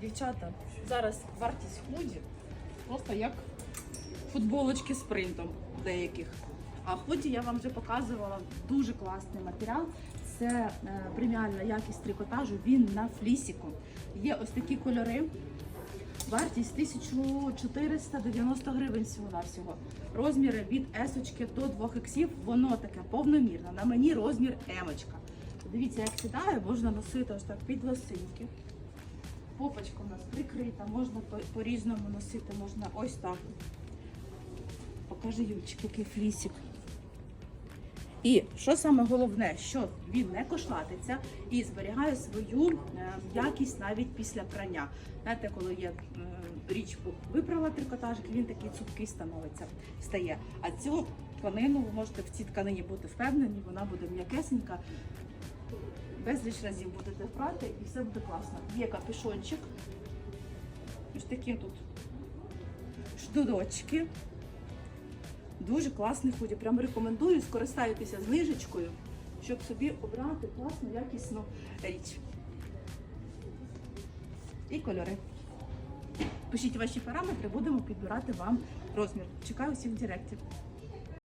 Дівчата, зараз вартість худі просто як футболочки з принтом деяких. А худі я вам вже показувала дуже класний матеріал. Це е, преміальна якість трикотажу. Він на флісіку. Є ось такі кольори. Вартість 1490 гривень всього на всього. Розміри від есочки до 2 іксів, воно таке повномірне. На мені розмір емочка. Дивіться, як сідає, можна носити ось так під лосинки. Попочка у нас прикрита, можна по- по-різному носити, можна ось так. Покажи Юльчик, який флісик. І що саме головне, що він не кошлатиться і зберігає свою е, якість навіть після прання. Знаєте, коли є е, річ виправила трикотажик, він такий цупкий становиться, стає. А цю тканину ви можете в цій тканині бути впевнені, вона буде м'якесенька. Безліч разів будете прати і все буде класно. Є капюшончик. Ось такі тут шнурочки. Дуже класний худі. Прям рекомендую скористайтеся знижечкою, щоб собі обрати класну, якісну річ. І кольори. Пишіть ваші параметри, будемо підбирати вам розмір. Чекаю всіх в Директі.